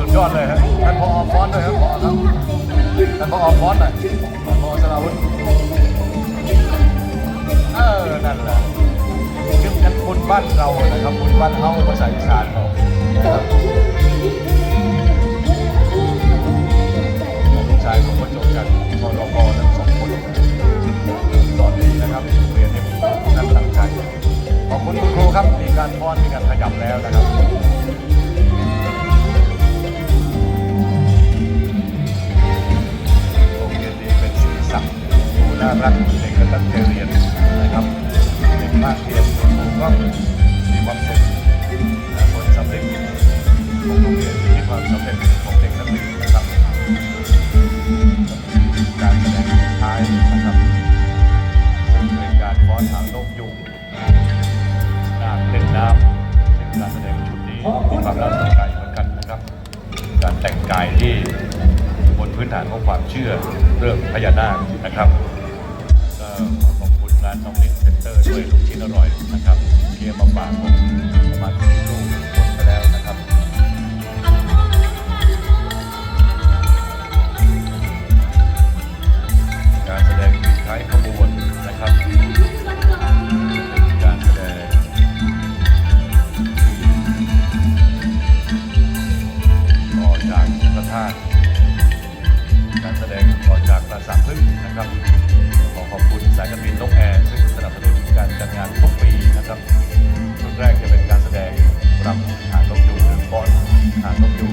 สุดยอดเลยฮะท่านพอฟอนด้วยครับพอครับท่านพอฟอนหน่อยพอสราวุฒเออ นั่นแหละคือกันคนบ้านเรานะครับคนบ้านเฮาภาษาอีสานเรานะครับ รักเด็กก็ตั้งใจเรียนนะครับเด็กมากเรียนครูก็มีความสุขผลสำเร็จของโรงเรียนที่มีความสำเร็จ ขอบคุณร้านน้องนิดเซ็นเตอร์ด้วยลูกชิ้นอร่อยนะครับเคียร์มาฝากผมประมาณสี่ลูก รำหางอยู่หรือก้อนหางอยู่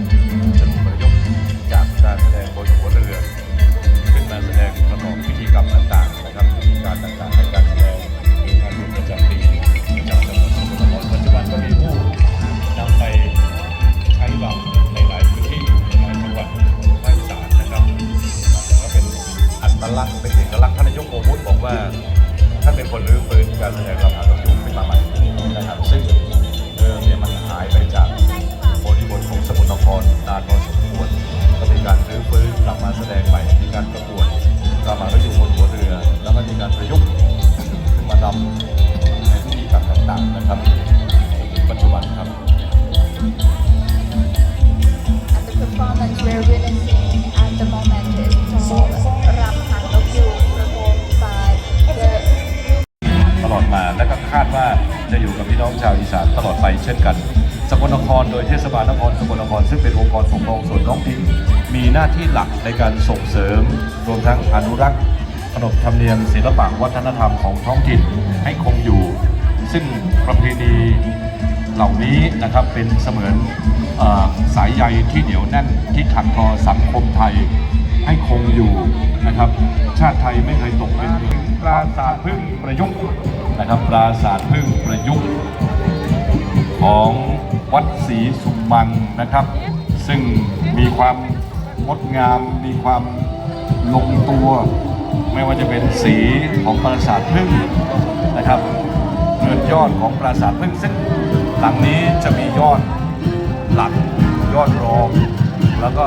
ชาวอีสานตลอดไปเช่นกัน สกลนครโดยเทศบาลนครสกลนครซึ่งเป็นองค์กรปกครองส่วนท้องถิ่นมีหน้าที่หลักในการส่งเสริม รวมทั้งอนุรักษ์ขนบธรรมเนียมศิลปะวัฒนธรรมของท้องถิ่นให้คงอยู่ ซึ่งประเพณีเหล่านี้นะครับเป็นเสมือนอสายใยที่เหนียวแน่นที่ขัดคอสังคมไทยให้คงอยู่นะครับ ชาติไทยไม่เคยตกเป็นปราสาทพึ่งประยุกต์นะครับปราสาทพึ่งประยุกต์ ของวัดศรีสุมังนะครับ ซึ่งมีความงดงาม มีความลงตัว ไม่ว่าจะเป็นสีของปราสาทพึ่งนะครับเรือนยอดของปราสาทพึ่งซึ่งหลังนี้จะมียอดหลักยอดรอง แล้วก็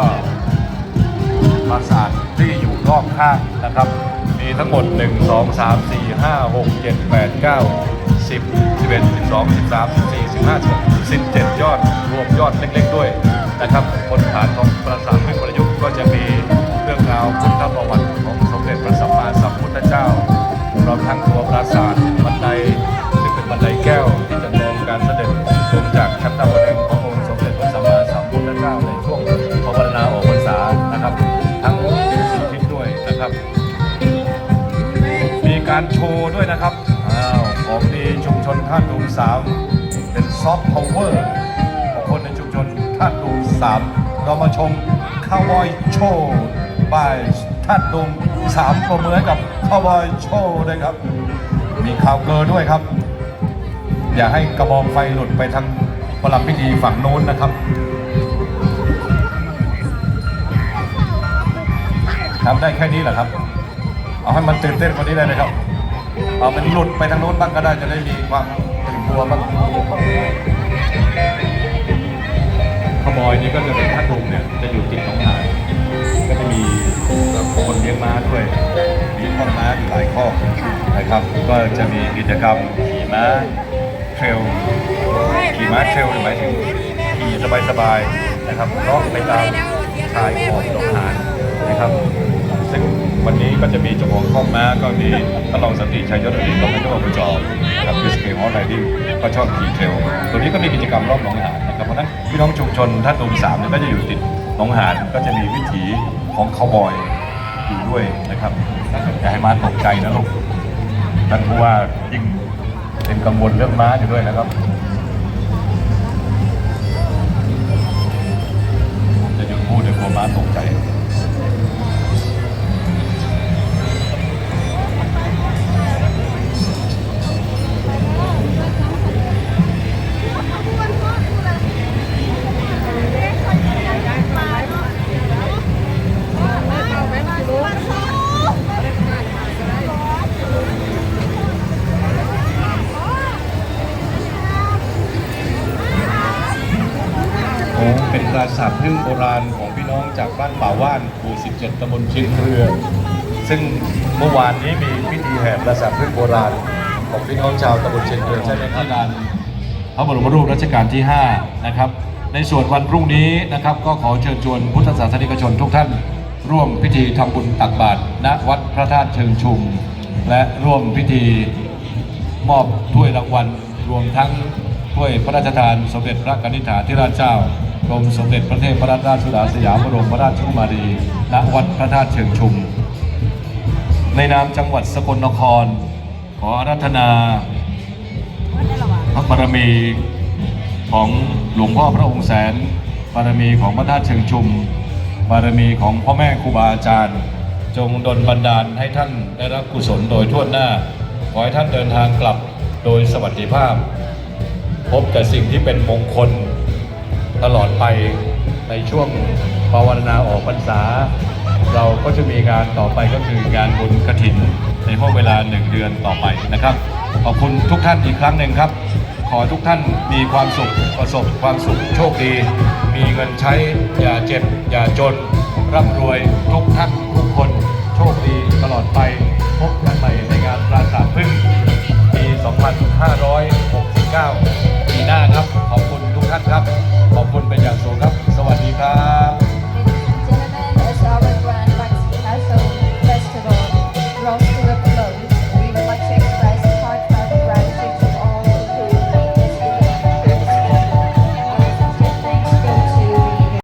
ปราสาทที่อยู่รอบข้างนะครับ มีทั้งหมด 1 2 3 4 5 6 7 8 9 10 11 12 13 14 15 17 ยอด รวมยอดเล็ก ๆ ด้วยนะครับบนฐานของปราสาทพึ่งประยุกต์ก็จะมีเรื่องราวพุทธประวัติของสมเด็จพระสัมมาสัมพุทธเจ้ารวมทั้งตัวปราสาทบันไดซึ่งเป็นบันไดแก้วที่จำลองการเสด็จลงจากชั้นดาวดึงขององค์สมเด็จพระสัมมาสัมพุทธเจ้าในช่วงพระบรรณาออกพรรษานะครับ ทั้งสี่ทิศด้วยนะครับ มีการโชว์ด้วยนะครับอ้าวของดีชุมชนท่าตูมสาม เป็นซอฟต์พาวเวอร์ของคนในชุมชนท่าตูมสามเรามาชมคาวบอยโชว์บายท่าตูมสามประเมือกับคาวบอยโชว์ด้วยครับ มีข่าวเกอร์ด้วยครับ อย่าให้กระบองไฟหลุดไปทางประลัมพิธีฝั่งโน้นนะครับทำได้แค่นี้เหรอครับ เอาให้มันตื่นเต้นกว่านี้เลยนะครับ เอามันหลุดไปทางโน้นบ้างก็ได้จะได้มีความ ตัวบางขบอยนี่ก็จะเป็นท่าตุงเนี่ยจะอยู่ติดหนองหานก็จะมีคนเลี้ยงม้าด้วย มีข้อม้าอยู่หลายข้อนะครับ ก็จะมีกิจกรรมขี่ม้าเทรลขี่ม้าเทรลหมายถึงขี่สบายๆนะครับเลาะไปตามชายขอบหนองหานนะครับซึ่ง วันนี้ก็จะมีเจ้าของข้องม้าก็มีท่านรองสันติชัยยศอดีตรองนายกอบจนะครับคือสเกลฮอลไลดิ้งก็ชอบขี่เทรลตัวนี้ก็มีกิจกรรมรอบหนองหานนะครับเพราะนั้นพี่น้องชุมชนท่าตูมสามเนี่ยก็จะอยู่ติดหนองหานก็จะมีวิถีของคาบอยอยู่ด้วยนะครับอย่าให้ม้าตกใจนะลูกท่านผู้ว่ายิ่งเป็นกังวลเรื่องม้าอยู่ด้วยนะครับจะหยุดพูดเดี๋ยวกลัวม้าตกใจ เป็นพึ่งโบราณของพี่น้องจากบ้านป่าว่านหมู่ 17ตำบลเชียงเรือ ซึ่งเมื่อวานนี้มีพิธีแห่ปราสาทพึ่งโบราณของพี่น้องชาวตำบลเชียงเรือใช่ไหมครับที่ลานพระบรมรูปรัชกาลที่ 5 นะครับ ในส่วนวันพรุ่งนี้นะครับ ก็ขอเชิญชวนพุทธศาสนิกชนทุกท่าน ร่วมพิธีทำบุญตักบาตรณวัดพระธาตุเชิงชุม และร่วมพิธีมอบถ้วยรางวัลรวมทั้งถ้วยพระราชทานสมเด็จพระกนิษฐาธิราชเจ้า กรมสมเด็จพระเทพรัตนราชสุดาสยามบรมราชกุมารีณวัดพระธาตุเชิงชุม ในนามจังหวัดสกลนคร ขอรัธนาพระบารมีของหลวงพ่อพระองค์แสน บารมีของพระธาตุเชิงชุม บารมีของพ่อแม่ครูบาอาจารย์ จงดลบันดาลให้ท่านได้รับกุศลโดยทั่วหน้า ขอให้ท่านเดินทางกลับโดยสวัสดิภาพ พบแต่สิ่งที่เป็นมงคล ตลอดไปในช่วงภาวนาออกพรรษา เราก็จะมีงานต่อไปก็คืองานบุญกระถินในห้องเวลาหนึ่งเดือนต่อไปนะครับ ขอบคุณทุกท่านอีกครั้งหนึ่งครับ ขอทุกท่านมีความสุขประสบความสุขโชคดี มีเงินใช้อย่าเจ็บ อย่าจน ร่ำรวยทุกท่านทุกคนโชคดีตลอดไป พบกันใหม่ในงานปราสาทพึ่งปี 2569 ปีหน้าครับขอบคุณ ท่านครับ ขอบคุณไป